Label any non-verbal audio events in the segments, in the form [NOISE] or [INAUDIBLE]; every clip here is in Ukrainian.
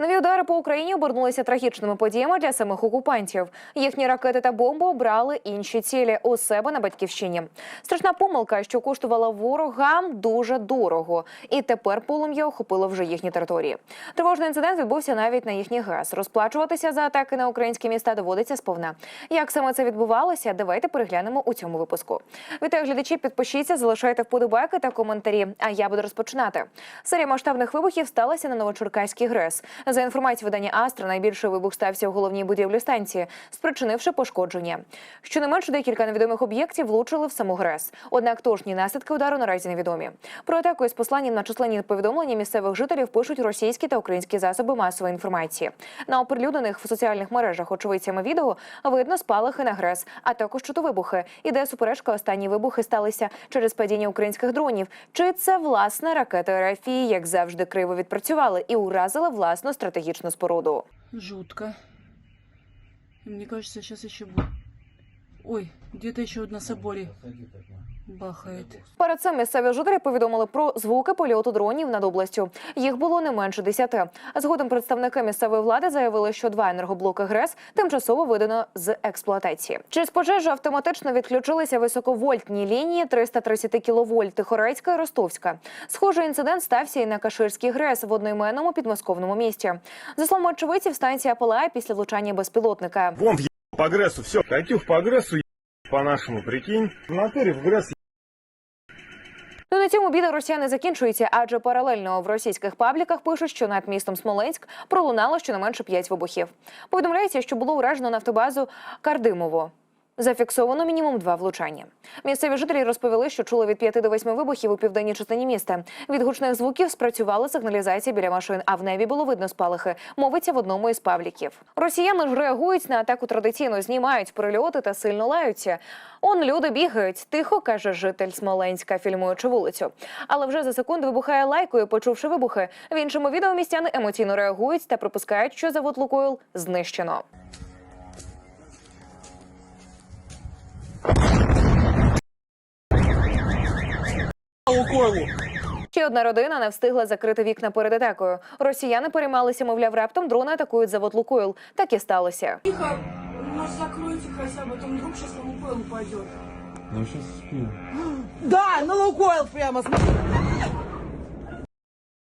Нові удари по Україні обернулися трагічними подіями для самих окупантів. Їхні ракети та бомби обрали інші цілі у себе на батьківщині. Страшна помилка, що коштувала ворогам дуже дорого, і тепер полум'я охопило вже їхні території. Тривожний інцидент відбувся навіть на їхній ГЕС. Розплачуватися за атаки на українські міста доводиться сповна. Як саме це відбувалося? Давайте переглянемо у цьому випуску. Вітаю глядачі, підпишіться, залишайте вподобайки та коментарі. А я буду розпочинати. Серія масштабних вибухів сталася на Новочеркаській ГРЕС. За інформацією видання Астра, найбільший вибух стався у головній будівлі станції, спричинивши пошкодження. Щонайменше декілька невідомих об'єктів влучили в саму ГРЕС. Однак точні наслідки удару наразі невідомі. Про атаку із посланням на численні повідомлення місцевих жителів пишуть російські та українські засоби масової інформації. На оприлюднених в соціальних мережах очевидцями відео видно спалахи на ГРЕС, а також чути вибухи. Іде суперечка. Останні вибухи сталися через падіння українських дронів. Чи це власне ракети РФ, як завжди, криво відпрацювали і уразили власну стратегічну споруду? Жутко. Мені кажется, сейчас еще будет. Ой, де-то еще на соборе бахает. Перед цим місцеві жителі повідомили про звуки польоту дронів над областю. Їх було не менше десяти. Згодом представники місцевої влади заявили, що два енергоблоки ГРЕС тимчасово видано з експлуатації. Через пожежу автоматично відключилися високовольтні лінії 330 кВт Тихорецька і Ростовська. Схожий інцидент стався і на Каширській ГРЕС в одноіменному підмосковному місті. За словами очевидців, станція палає після влучання безпілотника. Вон въебал по агрессу, все. Катюх по агрессу ебал по-нашему, прикинь. В натуре в гресс Ну на цьому біда Росія не закінчується, адже паралельно в російських пабліках пишуть, що над містом Смоленськ пролунало щонайменше п'ять вибухів. Повідомляється, що було уражено нафтобазу Кардимово. Зафіксовано мінімум два влучання. Місцеві жителі розповіли, що чули від 5 до 8 вибухів у південній частині міста. Від гучних звуків спрацювала сигналізація біля машин, а в небі було видно спалахи. Мовиться в одному із пабліків. Росіяни ж реагують на атаку традиційно, знімають прильоти та сильно лаються. Он люди бігають. Тихо каже житель Смоленська, фільмуючи вулицю. Але вже за секунду вибухає лайкою, почувши вибухи. В іншому відео містяни емоційно реагують та припускають, що завод Лукойл знищено. Ще одна родина не встигла закрити вікна перед атакою. Росіяни переймалися, мовляв, раптом дрони атакують завод Лукойл. Так і сталося. Тихо, нас закройте хотя бы, там вдруг сейчас на Лукойл упадет. Ну сейчас спів. Да, на Лукойл прямо, смотри.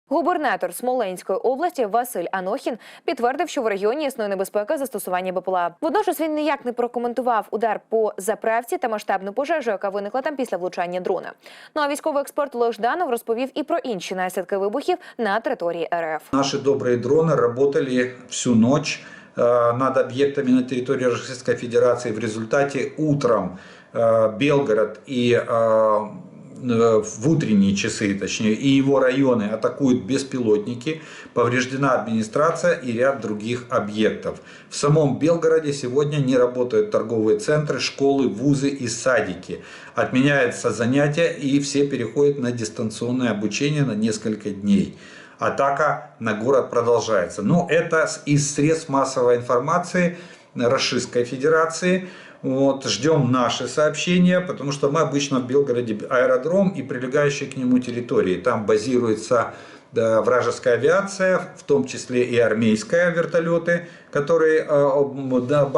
Губернатор Смоленської області Василь Анохін підтвердив, що в регіоні існує небезпека застосування БПЛА. Водночас він ніяк не прокоментував удар по заправці та масштабну пожежу, яка виникла там після влучання дрона. Ну а військовий експерт Олег Жданов розповів і про інші наслідки вибухів на території РФ. Наши добрые дроны работали всю ночь э, над объектами на территории Российской Федерации. В результате утром э, Белгород и э, э, в утренние часы, точнее, и его районы атакуют беспилотники. Повреждена администрация и ряд других объектов. В самом Белгороде сегодня не работают торговые центры, школы, вузы и садики. Отменяются занятия и все переходят на дистанционное обучение на несколько дней атака на город продолжается. Но это с- из средств массовой информации Российской Федерации. Вот, ждем наши сообщения, потому что мы обычно в Белгороде аэродром и прилегающие к нему территории. Там базируется да, вражеская авиация, в том числе и армейская вертолеты, которые э, да,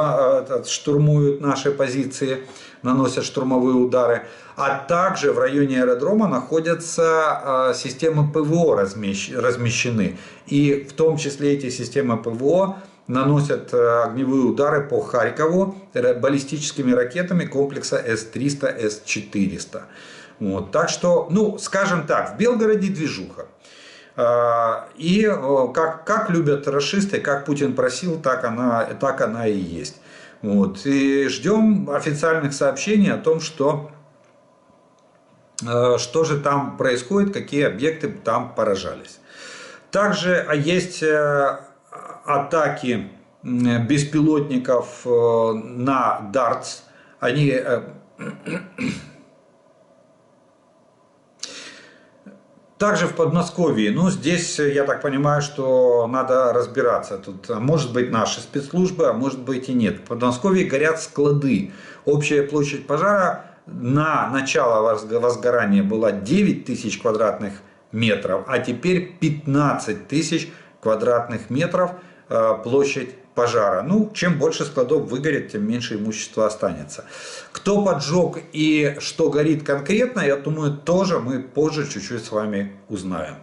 э, штурмуют наши позиции, наносят штурмовые удары. А также в районе аэродрома находятся э, системы ПВО размещ- размещены. И в том числе эти системы ПВО наносят э, огневые удары по Харькову баллистическими ракетами комплекса С-300, С-400. Вот. Так что, ну, скажем так, в Белгороде движуха. А, И э, как, как любят расисты, как Путин просил, так она, так она и есть. Вот. И ждем официальных сообщений о том, что, э, что же там происходит, какие объекты там поражались. Также есть э, атаки беспилотников э, на Дартс. Они э, [CLEARS THROAT] Также в Подмосковье, ну здесь э, я так понимаю, что надо разбираться. Тут а, может быть наши спецслужбы, а может быть и нет. В Подмосковье горят склады. Общая площадь пожара на начало возг- возгорания была 9 тысяч квадратных метров, а теперь 15 тысяч квадратных метров площадь пожара. Ну, чем больше складов выгорит, тем меньше имущества останется. Кто поджег и что горит конкретно, я думаю, тоже мы позже чуть-чуть с вами узнаем.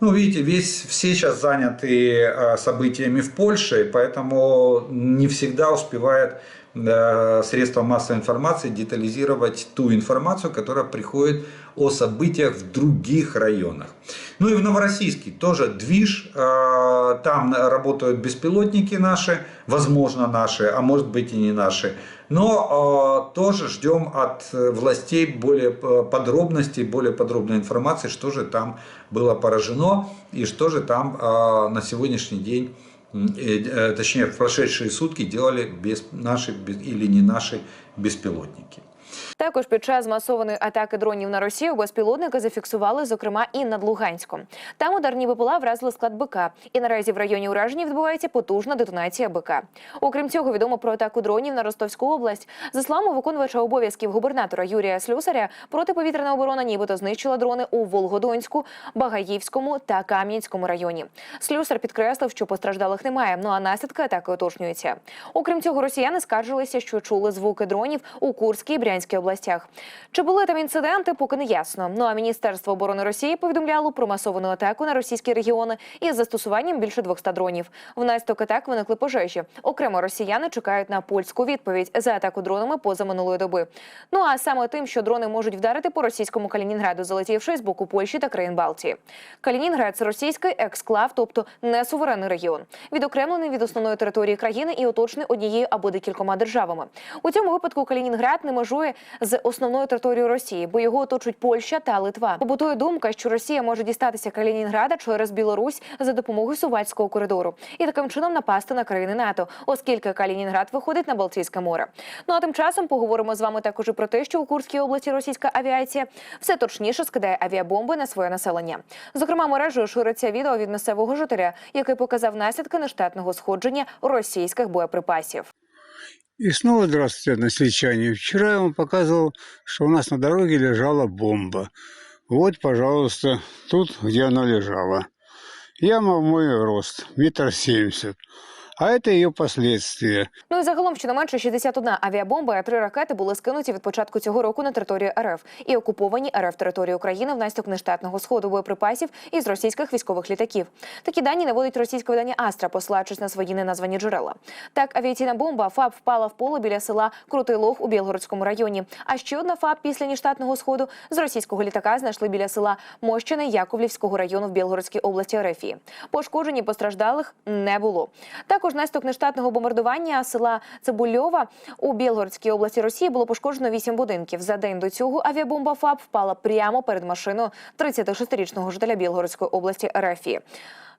Ну, видите, весь, все сейчас заняты э, событиями в Польше, поэтому не всегда успевает э, средства массовой информации детализировать ту информацию, которая приходит о событиях в других районах. Ну и в Новороссийске тоже движ, э, там работают беспилотники наши, возможно наши, а может быть и не наши. Но э, тоже ждем от э, властей более э, подробностей, более подробной информации, что же там было поражено и что же там э, на сегодняшний день, э, э, точнее в прошедшие сутки делали без, наши без- или не наши беспилотники. Також під час масованої атаки дронів на Росію безпілотники зафіксували, зокрема, і над Луганськом. Там ударні БПЛА вразили склад БК, і наразі в районі ураження відбувається потужна детонація БК. Окрім цього, відомо про атаку дронів на Ростовську область. За словами виконувача обов'язків губернатора Юрія Слюсаря, протиповітряна оборона нібито знищила дрони у Волгодонську, Багаївському та Кам'янському районі. Слюсар підкреслив, що постраждалих немає. Ну а наслідки атаки уточнюються. Окрім цього, росіяни скаржилися, що чули звуки дронів у Курській і Брянській областях. Чи були там інциденти, поки не ясно. Ну а Міністерство оборони Росії повідомляло про масовану атаку на російські регіони із застосуванням більше 200 дронів. Внаслідок атак виникли пожежі. Окремо росіяни чекають на польську відповідь за атаку дронами поза минулої доби. Ну а саме тим, що дрони можуть вдарити по російському Калінінграду, залетівши з боку Польщі та країн Балтії. Калінінград це російський ексклав, тобто не суверенний регіон, відокремлений від основної території країни і оточений однією або декількома державами. У цьому випадку Калінінград не межує з основною територією Росії, бо його оточують Польща та Литва. Побутує думка, що Росія може дістатися Калінінграда через Білорусь за допомогою Сувальського коридору і таким чином напасти на країни НАТО, оскільки Калінінград виходить на Балтійське море. Ну а тим часом поговоримо з вами також і про те, що у Курській області російська авіація все точніше скидає авіабомби на своє населення. Зокрема, мережею шириться відео від місцевого жителя, який показав наслідки нештатного сходження російських боєприпасів. И снова здравствуйте, односельчане. Вчера я вам показывал, что у нас на дороге лежала бомба. Вот, пожалуйста, тут, где она лежала. Яма в мой рост, метр семьдесят. А это ее последствия. Ну і загалом щонайменше 61 авіабомба і три ракети були скинуті від початку цього року на територію РФ і окуповані РФ території України внаслідок нештатного сходу боєприпасів із російських військових літаків. Такі дані наводить російське видання Астра, посилаючись на свої неназвані джерела. Так, авіаційна бомба ФАБ впала в поле біля села Крутий Лог у Білгородському районі. А ще одна ФАБ після нештатного сходу з російського літака знайшли біля села Мощине Яковлівського району в Білгородській області РФ. Пошкоджені постраждалих не було. Також наслідок нештатного бомбардування села Цибульова у Білгородській області Росії було пошкоджено вісім будинків. За день до цього авіабомба ФАБ впала прямо перед машиною 36-річного жителя Білгородської області РФ.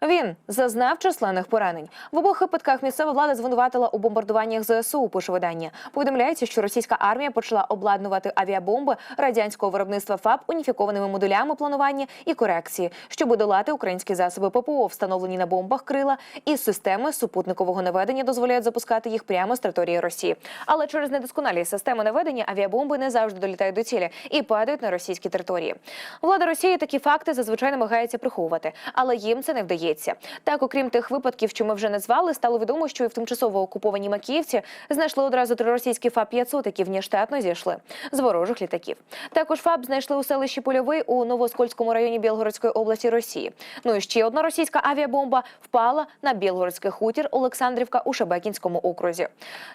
Він зазнав численних поранень. В обох випадках місцева влада звинуватила у бомбардуваннях ЗСУ. Пише видання. Повідомляється, що російська армія почала обладнувати авіабомби радянського виробництва ФАБ уніфікованими модулями планування і корекції, щоб долати українські засоби ППО, встановлені на бомбах крила, і системи супутникового наведення дозволяють запускати їх прямо з території Росії. Але через недосконалі системи наведення авіабомби не завжди долітають до цілі і падають на російські території. Влада Росії такі факти зазвичай намагається приховувати, але їм це не вдається. Так, окрім тих випадків, що ми вже назвали, стало відомо, що і в тимчасово окупованій Макіївці знайшли одразу три російські ФАБ 500 які внештатно зійшли з ворожих літаків. Також ФАБ знайшли у селищі Польовий у Новоскольському районі Білгородської області Росії. Ну і ще одна російська авіабомба впала на Білгородський хутір Олександрівка у Шебекінському окрузі.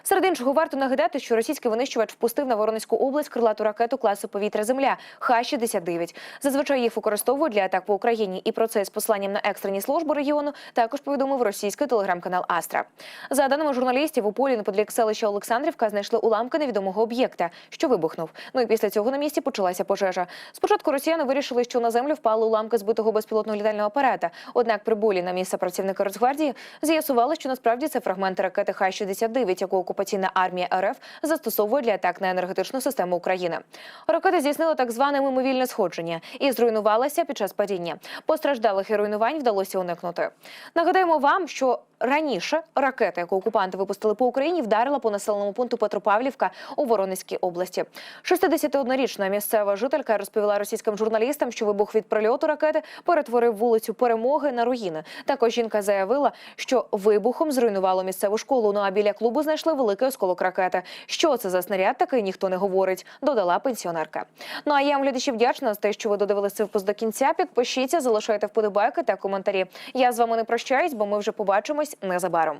Серед іншого варто нагадати, що російський винищувач впустив на Воронезьку область крилату ракету класу повітря Земля Х-69. Зазвичай їх використовують для атак по Україні. І про це з посланням на екстрені служби регіону також повідомив російський телеграм-канал Астра. За даними журналістів, у полі неподалік селища Олександрівка знайшли уламки невідомого об'єкта, що вибухнув. Ну і після цього на місці почалася пожежа. Спочатку росіяни вирішили, що на землю впали уламки збитого безпілотного літального апарата. Однак прибулі на місце працівники Росгвардії з'ясували, що насправді це фрагменти ракети Х-69, яку окупаційна армія РФ застосовує для атак на енергетичну систему України. Ракета здійснила так зване мимовільне сходження і зруйнувалася під час падіння. Постраждалих і руйнувань вдалося уникнути. Нагадаємо вам, що раніше ракета, яку окупанти випустили по Україні, вдарила по населеному пункту Петропавлівка у Воронезькій області. 61-річна місцева жителька розповіла російським журналістам, що вибух від прильоту ракети перетворив вулицю Перемоги на руїни. Також жінка заявила, що вибухом зруйнувало місцеву школу. Ну а біля клубу знайшли великий осколок ракети. Що це за снаряд, такий ніхто не говорить. Додала пенсіонерка. Ну а я вам глядачі вдячна за те, що ви додивилися випуск до кінця. Підпишіться, залишайте вподобайки та коментарі. Я з вами не прощаюсь, бо ми вже побачимось незабаром.